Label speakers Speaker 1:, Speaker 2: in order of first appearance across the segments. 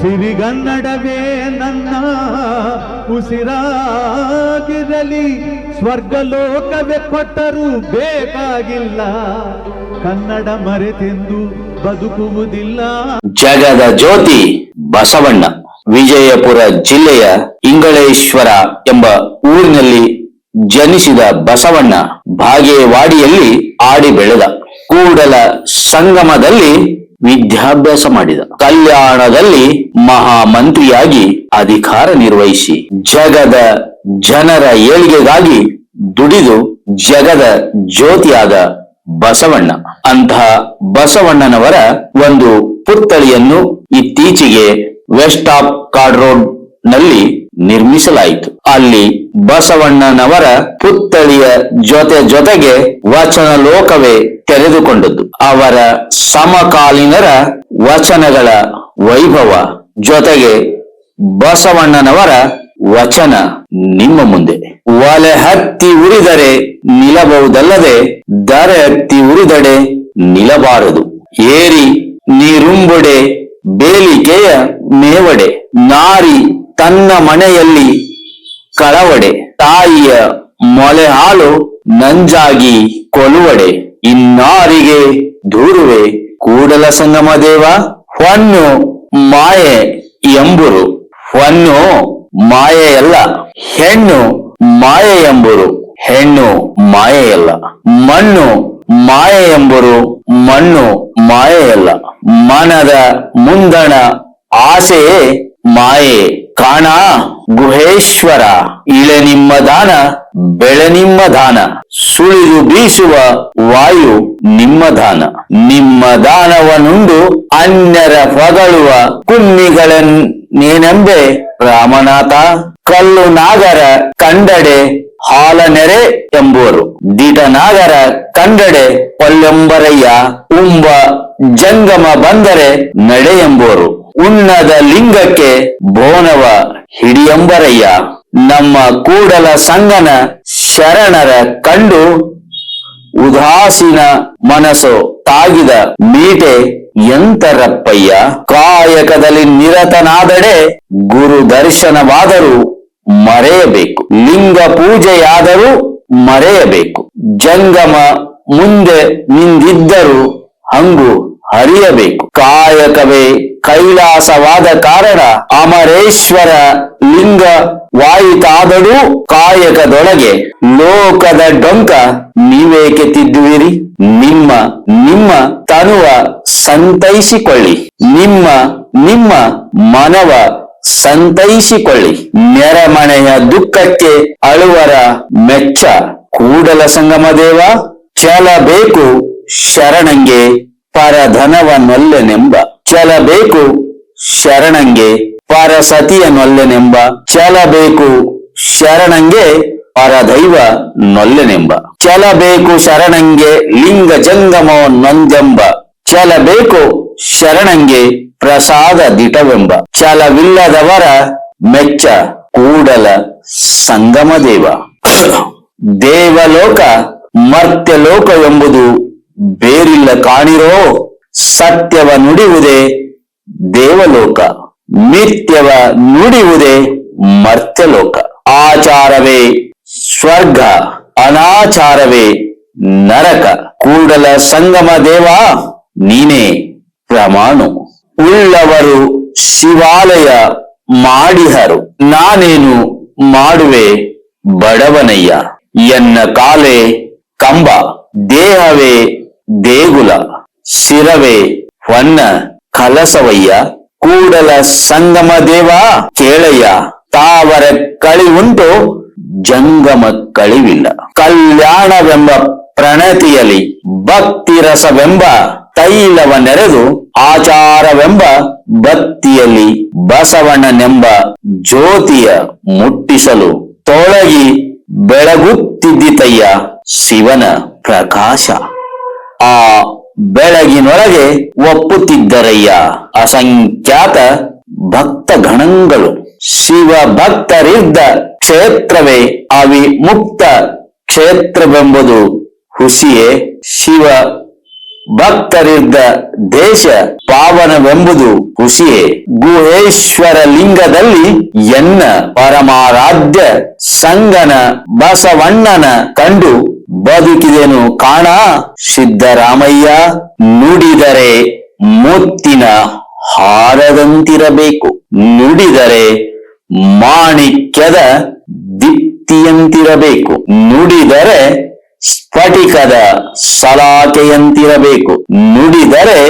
Speaker 1: ಸಿರಿಗನ್ನಡವೇ ನನ್ನ ಉಸಿರಾಗಿರಲಿ, ಸ್ವರ್ಗಲೋಕವೇ ಕೊಟ್ಟರೂ ಬೇಕಾಗಿಲ್ಲ. ಕನ್ನಡ ಮರೆತೆಂದು ಬದುಕುವುದಿಲ್ಲ.
Speaker 2: ಜಗದ ಜ್ಯೋತಿ ಬಸವಣ್ಣ, ವಿಜಯಪುರ ಜಿಲ್ಲೆಯ ಇಂಗಳೇಶ್ವರ ಎಂಬ ಊರಿನಲ್ಲಿ ಜನಿಸಿದ ಬಸವಣ್ಣ ಬಾಗೇವಾಡಿಯಲ್ಲಿ ಆಡಿ ಬೆಳೆದ. ಕೂಡಲ ಸಂಗಮದಲ್ಲಿ ವಿದ್ಯಾಭ್ಯಾಸ ಮಾಡಿದ. ಕಲ್ಯಾಣದಲ್ಲಿ ಮಹಾಮಂತ್ರಿಯಾಗಿ ಅಧಿಕಾರ ನಿರ್ವಹಿಸಿ, ಜಗದ ಜನರ ಏಳಿಗೆಗಾಗಿ ದುಡಿದು ಜಗದ ಜ್ಯೋತಿಯಾದ ಬಸವಣ್ಣ. ಅಂತಹ ಬಸವಣ್ಣನವರ ಒಂದು ಪುತ್ಥಳಿಯನ್ನು ಇತ್ತೀಚೆಗೆ ವೆಸ್ಟ್ ಆಫ್ ಕಾರ್ಡ್ ರೋಡ್ನಲ್ಲಿ ನಿರ್ಮಿಸಲಾಯಿತು. ಅಲ್ಲಿ ಬಸವಣ್ಣನವರ ಪುತ್ಥಳಿಯ ಜೊತೆ ಜೊತೆಗೆ ವಚನ ಲೋಕವೇ ತೆರೆದುಕೊಂಡದ್ದು. ಅವರ ಸಮಕಾಲೀನರ ವಚನಗಳ ವೈಭವ ಜೊತೆಗೆ ಬಸವಣ್ಣನವರ ವಚನ ನಿಮ್ಮ ಮುಂದೆ. ಒಲೆ ಹತ್ತಿ ಉರಿದರೆ ನಿಲ್ಲಬಹುದಲ್ಲದೆ ದರೆ ಹತ್ತಿ ಉರಿದಡೆ ನಿಲ್ಲಬಾರದು. ಏರಿ ನೀರುಂಬೊಡೆ, ಬೇಲಿಕೆಯ ಮೇವಡೆ, ನಾರಿ ತನ್ನ ಮನೆಯಲ್ಲಿ ಕಳವಡೆ. ತಾಯಿಯ ಮೊಲೆ ಹಾಲು ನಂಜಾಗಿ ಕೊಲುವಡೆ. ಇನ್ನಾರಿಗೆ ದೂರುವೆ ಕೂಡಲ ಸಂಗಮ ದೇವ. ಹೊನ್ನು ಮಾಯೆ ಎಂಬುರು. ಹೊನ್ನು ಮಾಯೆಯಲ್ಲ ಹೆಣ್ಣು ಮಾಯೆ ಎಂಬುರು. ಹೆಣ್ಣು ಮಾಯೆಯಲ್ಲ ಮಣ್ಣು ಮಾಯೆ ಎಂಬುರು. ಮಣ್ಣು ಮಾಯೆಯಲ್ಲ ಮನದ ಮುಂದಣ ಆಸೆಯೇ ಮಾಯೆ. ಕಾಣ. ಗುಹೇಶ್ವರ ಇಳೆ ನಿಮ್ಮ ದಾನ, ಬೆಳೆ ನಿಮ್ಮ ದಾನ. ಸುಳಿದು ಬೀಸುವ ವಾಯು ನಿಮ್ಮ ದಾನ. ನಿಮ್ಮ ದಾನವನುಂಡು ಅನ್ಯರ ಪಗಳುವ ಕುಮ್ಮಿಗಳೇನೆಂಬೆ ರಾಮನಾಥ, ಕಲ್ಲು ನಾಗರ ಕಂಡಡೆ ಹಾಲನೆರೆ ಎಂಬುವರು. ದಿಟನಾಗರ ಕಂಡಡೆ ಕೊಲ್ಲೆಂಬರಯ್ಯ ಉಂಬ ಜಂಗಮ ಬಂದರೆ ನಡೆ ಎಂಬುವರು. ಉನ್ನದ ಲಿಂಗಕ್ಕೆ ಬೋನವ ಹಿಡಿಯಂಬರಯ್ಯ. ನಮ್ಮ ಕೂಡಲ ಸಂಗನ ಶರಣರ ಕಂಡು ಉದಾಸೀನ ಮನಸ್ಸು ತಾಗಿದ ಮೀಟೆ ಎಂತರಪ್ಪಯ್ಯ. ಕಾಯಕದಲ್ಲಿ ನಿರತನಾದಡೆ ಗುರು ದರ್ಶನವಾದರೂ ಮರೆಯಬೇಕು. ಲಿಂಗ ಪೂಜೆಯಾದರೂ ಮರೆಯಬೇಕು. ಜಂಗಮ ಮುಂದೆ ನಿಂದಿದ್ದರೂ ಹಂಗು ಹರಿಯಬೇಕು ಕಾಯಕವೇ ಕೈಲಾಸವಾದ ಕಾರಣ ಅಮರೇಶ್ವರ ಲಿಂಗ ವಾಯಿತಾದರೂ ಕಾಯಕದೊಳಗೆ ಲೋಕದ ಡೊಂಕ ನೀವೇಕೆ ತಿದ್ದುವಿರಿ ನಿಮ್ಮ ನಿಮ್ಮ ತನುವ ಸಂತೈಸಿಕೊಳ್ಳಿ. ನಿಮ್ಮ ನಿಮ್ಮ ಮನವ ಸಂತೈಸಿಕೊಳ್ಳಿ. ನೆರೆಮನೆಯ ದುಃಖಕ್ಕೆ ಅಳುವರ ಮೆಚ್ಚ ಕೂಡಲ ಸಂಗಮ ದೇವ ಚಲಬೇಕು ಶರಣಂಗೆ. ಪರಧನವನ್ನೊಲ್ಲೆನೆಂಬ ಚಲಬೇಕು ಶರಣಂಗೆ ಪರಸತಿಯ ನೊಲ್ಲೆನೆಂಬ ಛಲ ಬೇಕು ಶರಣಂಗೆ ಪರದೈವ ನೊಲ್ಲೆನೆಂಬ ಛಲ ಬೇಕು ಶರಣಂಗೆ ಲಿಂಗ ನೊಂದೆಂಬ ಚಲಬೇಕು ಶರಣಂಗೆ ಪ್ರಸಾದ ದಿಟವೆಂಬ ಛಲವಿಲ್ಲದವರ ಮೆಚ್ಚ ಕೂಡಲ ಸಂಗಮ ದೇವ ದೇವಲೋಕ ಮರ್ತ್ಯಲೋಕವೆಂಬುದು ಬೇರಿಲ್ಲ ಕಾಣಿರೋ ಸತ್ಯವ ನುಡಿಯುವುದೇ ದೇವಲೋಕ ನಿತ್ಯವ ನುಡಿಯುವುದೇ ಮರ್ತ್ಯಲೋಕ. ಆಚಾರವೇ ಸ್ವರ್ಗ, ಅನಾಚಾರವೇ ನರಕ. ಕೂಡಲ ಸಂಗಮ ದೇವ ನೀನೇ ಪ್ರಮಾಣು. ಉಳ್ಳವರು ಶಿವಾಲಯ ಮಾಡಿಹರು. ನಾನೇನು ಮಾಡುವೆ ಬಡವನಯ್ಯ? ಎನ್ನ ಕಾಲೇ ಕಂಬ, ದೇಹವೇ ದೇಗುಲ, ಶಿರವೆ ಹೊನ್ನ ಕಲಸವಯ್ಯ, ಕೂಡಲ ಸಂಗಮ ದೇವ ಕೇಳಯ್ಯ ತಾವರ ಕಳಿ ಉಂಟು, ಜಂಗಮ ಕಳಿವಿಲ್ಲ. ಕಲ್ಯಾಣವೆಂಬ ಪ್ರಣತಿಯಲ್ಲಿ ಭಕ್ತಿ ರಸವೆಂಬ ತೈಲವ ನೆರೆದು, ಆಚಾರವೆಂಬ ಬತ್ತಿಯಲ್ಲಿ ಬಸವಣ್ಣನೆಂಬ ಜ್ಯೋತಿಯ ಮುಟ್ಟಿಸಲು ತೊಳಗಿ ಬೆಳಗುತ್ತಿದ್ದಿತಯ್ಯ ಶಿವನ ಪ್ರಕಾಶ. ಆ ಬೆಳಗಿನೊಳಗೆ ಒಪ್ಪುತ್ತಿದ್ದರಯ್ಯ. ಅಸಂಖ್ಯಾತ ಭಕ್ತ ಗಣಗಳು ಶಿವ ಭಕ್ತರಿದ್ದ ಕ್ಷೇತ್ರವೇ ಅವಿ ಮುಕ್ತ ಕ್ಷೇತ್ರವೆಂಬುದು ಹುಸಿಯೇ. ಶಿವ ಭಕ್ತರಿದ್ದ ದೇಶ ಪಾವನವೆಂಬುದು ಹುಸಿಯೇ. ಗುಹೇಶ್ವರ ಲಿಂಗದಲ್ಲಿ ಎನ್ನ ಪರಮಾರಾಧ್ಯ ಸಂಗನ ಬಸವಣ್ಣನ ಕಂಡು ಬದುಕಿದೆನು ಕಾಣ, ಸಿದ್ದರಾಮಯ್ಯ ನುಡಿದರೆ ಮುತ್ತಿನ ಹಾರದಂತಿರಬೇಕು. ನುಡಿದರೆ ಮಾಣಿಕ್ಯದ ದಿಪ್ತಿಯಂತಿರಬೇಕು. ನುಡಿದರೆ ಸ್ಫಟಿಕದ ಸಲಾಕೆಯಂತಿರಬೇಕು. ನುಡಿದರೆ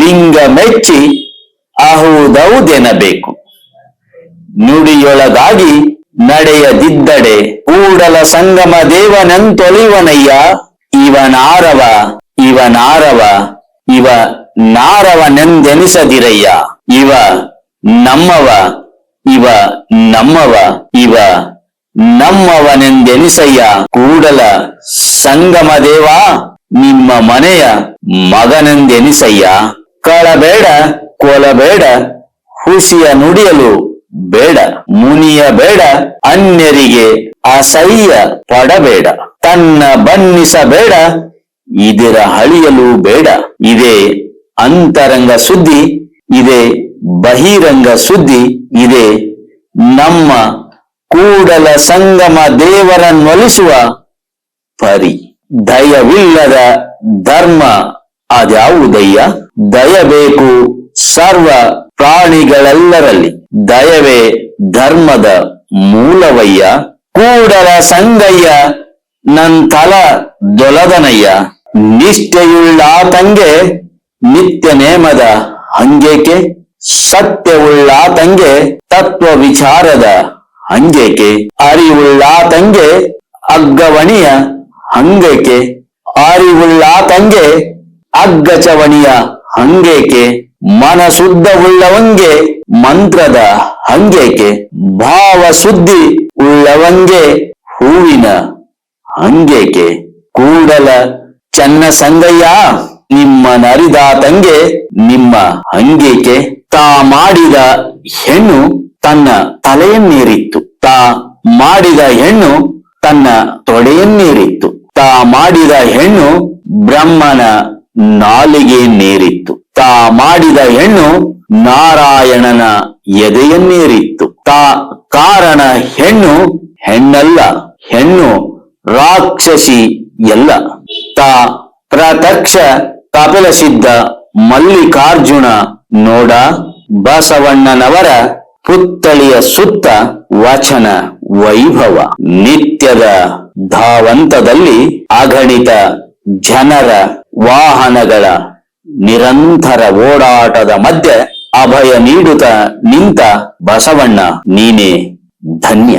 Speaker 2: ಲಿಂಗ ಮೆಚ್ಚಿ ಅಹುದೌದೆನಬೇಕು. ನುಡಿಯೊಳಗಾಗಿ ನಡೆಯದಿದ್ದಡೆ ಕೂಡಲ ಸಂಗಮ ದೇವನಂತೊಳಿವನಯ್ಯ ಇವನಾರವ ಇವನಾರವ ಇವ ನಾರವನೆಂದೆನಿಸದಿರಯ್ಯ, ಇವ ನಮ್ಮವ ಇವ ನಮ್ಮವ, ಇವ ನಮ್ಮವನೆಂದೆನಿಸಯ್ಯ, ಕೂಡಲ ಸಂಗಮ ದೇವ, ನಿಮ್ಮ ಮನೆಯ ಮಗನೆಂದೆನಿಸಯ್ಯ, ಕಳಬೇಡ, ಕೊಲಬೇಡ, ಹುಸಿಯ ನುಡಿಯಲು ಬೇಡ. ಮುನಿಯ ಬೇಡ, ಅನ್ಯರಿಗೆ ಅಸಹ್ಯ ಪಡಬೇಡ. ತನ್ನ ಬನ್ನಿಸಬೇಡ ಇದರ ಹಳಿಯಲು ಬೇಡ. ಇದೇ ಅಂತರಂಗ ಸುದ್ದಿ, ಇದೆ ಬಹಿರಂಗ ಸುದ್ದಿ, ಇದೆ ನಮ್ಮ ಕೂಡಲ ಸಂಗಮ ದೇವರನ್ನೊಲಿಸುವ ಪರಿ. ದಯವಿಲ್ಲದ ಧರ್ಮ ಅದ್ಯಾವುದಯ್ಯ? ದಯ ಬೇಕು ಸರ್ವ ಪ್ರಾಣಿಗಳೆಲ್ಲರಲ್ಲಿ ದಯವೇ ಧರ್ಮದ ಮೂಲವಯ್ಯ. ಕೂಡಲ ಸಂಗಯ್ಯ ನಂತಲ ದೊಲದನಯ್ಯ. ನಿಷ್ಠೆಯುಳ್ಳಾತಂಗೆ ನಿತ್ಯ ನೇಮದ ಹಂಗೇಕೆ? ಸತ್ಯವುಳ್ಳಾತಂಗೆ ತತ್ವ ವಿಚಾರದ ಹಂಗೇಕೆ? ಅರಿವುಳ್ಳಾತಂಗೆ ಅಗ್ಗವಣಿಯ ಹಂಗೇಕೆ? ಅರಿವುಳ್ಳಾತಂಗೆ ಅಗ್ಗಚವಣಿಯ ಹಂಗೇಕೆ? ಮನಶುದ್ಧವುಳ್ಳವಂಗೆ, ಮಂತ್ರದ ಹಂಗೇಕೆ ಭಾವ ಶುದ್ಧಿ ಉಳ್ಳವಂಗೆ, ಹೂವಿನ ಹಂಗೇಕೆ, ಕೂಡಲ ಚನ್ನ ಸಂಗಯ್ಯ ನಿಮ್ಮ ನರಿದಾತಂಗೆ, ನಿಮ್ಮ ಹಂಗೇಕೆ, ತಾ ಮಾಡಿದ ಹೆಣ್ಣು ತನ್ನ ತಲೆಯನ್ನೇರಿತ್ತು. ತಾ ಮಾಡಿದ ಹೆಣ್ಣು ತನ್ನ ತೊಡೆಯನ್ನೇರಿತ್ತು. ತಾ ಮಾಡಿದ ಹೆಣ್ಣು ಬ್ರಹ್ಮನ ನಾಲಿಗೆಯನ್ನೇರಿತ್ತು ತಾ ಮಾಡಿದ ಹೆಣ್ಣು ನಾರಾಯಣನ ಎದೆಯನ್ನೇರಿತ್ತು. ತಾ ಕಾರಣ ಹೆಣ್ಣು ಹೆಣ್ಣಲ್ಲ, ಹೆಣ್ಣು ರಾಕ್ಷಸಿ ಎಲ್ಲ. ತಾ ಪ್ರತಕ್ಷ ಕಪಿಲಸಿದ್ಧ ಮಲ್ಲಿಕಾರ್ಜುನ ನೋಡ ಬಸವಣ್ಣನವರ ಪುತ್ತಳಿಯ ಸುತ್ತ ವಚನ ವೈಭವ. ನಿತ್ಯದ ಧಾವಂತದಲ್ಲಿ ಅಗಣಿತ ಜನರ ವಾಹನಗಳ ನಿರಂತರ ಓಡಾಟದ ಮಧ್ಯೆ ಅಭಯ ನೀಡುತ್ತ ನಿಂತ ಬಸವಣ್ಣ ನೀನೇ ಧನ್ಯ.